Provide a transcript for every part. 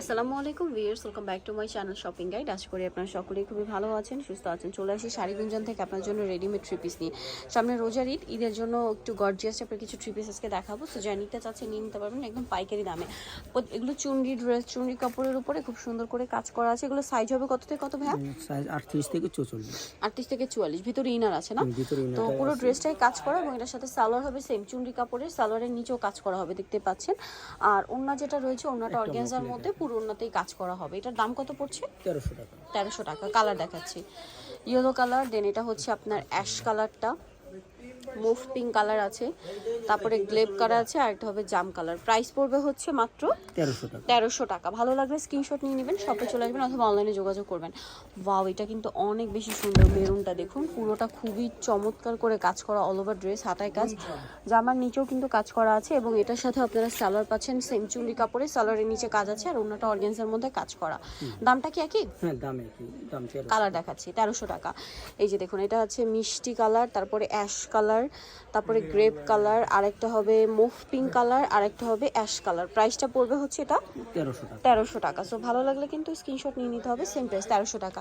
আসসালামু আলাইকুম viewers welcome back to my channel shopping guide. আশা করি আপনারা সকলেই খুবই ভালো আছেন সুস্থ আছেন। চলে আসি শাড়িগুঞ্জন থেকে আপনার জন্য রেডিমেড থ্রি পিস নিয়ে। সামনে রোজার ঈদ ঈদের জন্য একটু গর্জিয়াস টাইপের কিছু থ্রি পিস আজকে দেখাবো। সো যা নিতে চাচ্ছে নিয়ে নিতে পারবেন একদম পাইকারি দামে। এগুলো চুনরি ড্রেস চুনরি কাপড়ের উপরে খুব সুন্দর করে কাজ করা আছে। এগুলো সাইজ হবে কত থেকে কত ভাইয়া? সাইজ আটত্রিশ থেকে চৌচল্লিশ আটত্রিশ থেকে চুয়াল্লিশ ভিতরে ইনার আছে না? তো পুরো ড্রেসটাই কাজ করা এবং এটার সাথে সালোয়ার হবে সেম চুনরি কাপড়ের সালোয়ারের নিচেও কাজ করা হবে দেখতে পাচ্ছেন। আর ওন্না যেটা রয়েছে ওন্নাটা অর্গ্যানজার মধ্যে পুরো ওন্নাতেই কাজ করা হবে। এটার দাম কত পড়ছে? তেরোশো টাকা। তেরোশো টাকা। কালার দেখাচ্ছি। ইয়েলো কালার দেন এটা হচ্ছে আপনার অ্যাশ কালারটা মুভ পিঙ্ক কালার আছে তারপরে গ্লেপ কালার আছে আর একটা হবে জাম কালার। প্রাইস পড়বে হচ্ছে মাত্র তেরোশো টাকা। তেরোশো টাকা। ভালো লাগলে স্ক্রিনশট নিয়ে নেবেন শপে চলে আসবেন অথবা অনলাইনে যোগাযোগ করবেন। ওয়াও এটা কিন্তু অনেক বেশি সুন্দর মেরুনটা দেখুন। পুরোটা খুবই চমৎকার করে কাজ করা অল ওভার ড্রেস হাতায় কাজ। জামার নিচেও কিন্তু কাজ করা আছে এবং এটার সাথে আপনারা সালোয়ার পাচ্ছেন সেম চুলি কাপড়ে সালোয়ারের নিচে কাজ আছে আর অন্যটা অর্গেন্সের মধ্যে কাজ করা। দামটা কি একই? হ্যাঁ কালার দেখাচ্ছি তেরোশো টাকা। এই যে দেখুন এটা আছে মিষ্টি কালার তারপরে অ্যাশ কালার তারপরে গ্রেপ কালার আরেকটা হবে মুভ পিঙ্ক কালার আরেকটা হবে অ্যাশ কালার প্রাইসটা পড়বে হচ্ছে এটা তেরোশো টাকা। সো ভালো লাগলে কিন্তু স্ক্রিনশট নিয়ে নিতে হবে সেম প্রাইস তেরোশো টাকা।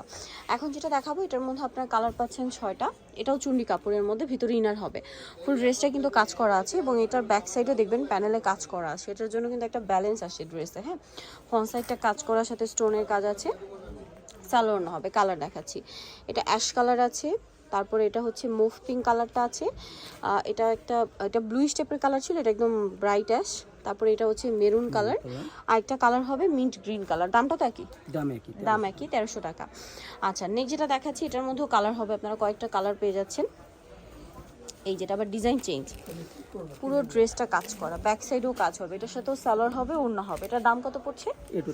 এখন যেটা দেখাবো এটার মধ্যে আপনার কালার পাচ্ছেন ছয়টা। এটাও চুন্ডি কাপড়ের মধ্যে ভিতরে ইনার হবে। ফুল ড্রেসটা কিন্তু কাজ করা আছে এবং এটার ব্যাক সাইডে দেখবেন প্যানেলে কাজ করা আছে। এটার জন্য কিন্তু একটা ব্যালেন্স আসে ড্রেসে হ্যাঁ? ফ্রন্ট সাইডটা কাজ করার সাথে স্টোনের কাজ আছে। স্যালোন হবে কালার দেখাচ্ছি। এটা অ্যাশ কালার আছে। তারপরে এটা হচ্ছে মুভ পিঙ্ক কালারটা আছে। এটা একটা এটা ব্লু স্টেপের কালার ছিল এটা একদম ব্রাইট অ্যাশ তারপরে এটা হচ্ছে মেরুন কালার আর একটা কালার হবে মিন্ট গ্রিন কালার দামটা তো একই। দাম একই দাম একই তেরোশো টাকা। আচ্ছা নেক্সট যেটা দেখাচ্ছি এটার মধ্যেও কালার হবে। আপনারা কয়েকটা কালার পেয়ে যাচ্ছেন। এই যেটা আবার ডিজাইন চেঞ্জ পুরো ড্রেসটা কাজ করা। ব্যাক সাইডেও কাজ হবে। এটার সাথেও সালোয়ার হবে অন্য হবে। এটার দাম কত পড়ছে?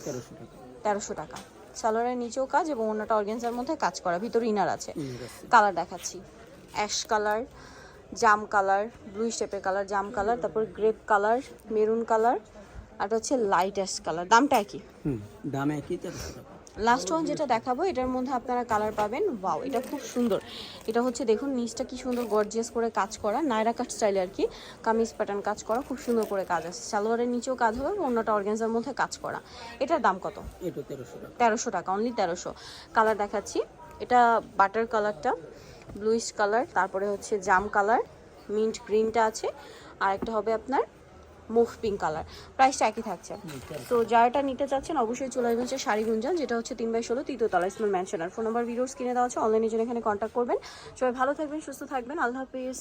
তেরোশো টাকা। তেরোশো টাকা। সালোয়ারের নিচেও কাজ এবং অন্যটা অর্গেন্সার মধ্যে কাজ করা ভিতরে ইনার আছে। কালার দেখাচ্ছি। অ্যাশ কালার জাম কালার ব্লু স্টেপের কালার জাম কালার তারপর গ্রেপ কালার মেরুন কালার আর হচ্ছে লাইট অ্যাশ কালার। দামটা একই। দাম একই। লাস্ট ওয়ান যেটা দেখাবো এটার মধ্যে আপনারা কালার পাবেন। ওয়াও এটা খুব সুন্দর। এটা হচ্ছে দেখুন নিচটা কি সুন্দর গর্জিয়াস করে কাজ করা নায়রা কাট স্টাইলে আর কি। কামিজ প্যাটার্ন কাজ করা খুব সুন্দর করে কাজ আছে। সালোয়ারের নিচেও কাজ হবে এবং অন্যটা অর্গেন্সার মধ্যে কাজ করা। এটার দাম কত? তেরোশো টাকা। অনলি তেরোশো। কালার দেখাচ্ছি। এটা বাটার কালারটা ব্লুইশ কালার তারপরে হচ্ছে জাম কালার মিন্ট গ্রিনটা আছে। আর একটা হবে আপনার মুভ পিঙ্ক কালার। প্রাইসটা একই থাকছে। তো যারাটা নিতে চাচ্ছেন অবশ্যই চলে আসবেন হচ্ছে শাড়ি গুঞ্জন যেটা হচ্ছে তিন বাই ষোলো তৃতীয়তলা ইসমাল ম্যানশন আর ফোন নাম্বার ভিডিওস কিনে দেওয়া আছে। অনলাইনে জন্য এখানে কন্ট্যাক্ট করবেন। সবাই ভালো থাকবেন সুস্থ থাকবেন। আল্লাহ হাফিজ।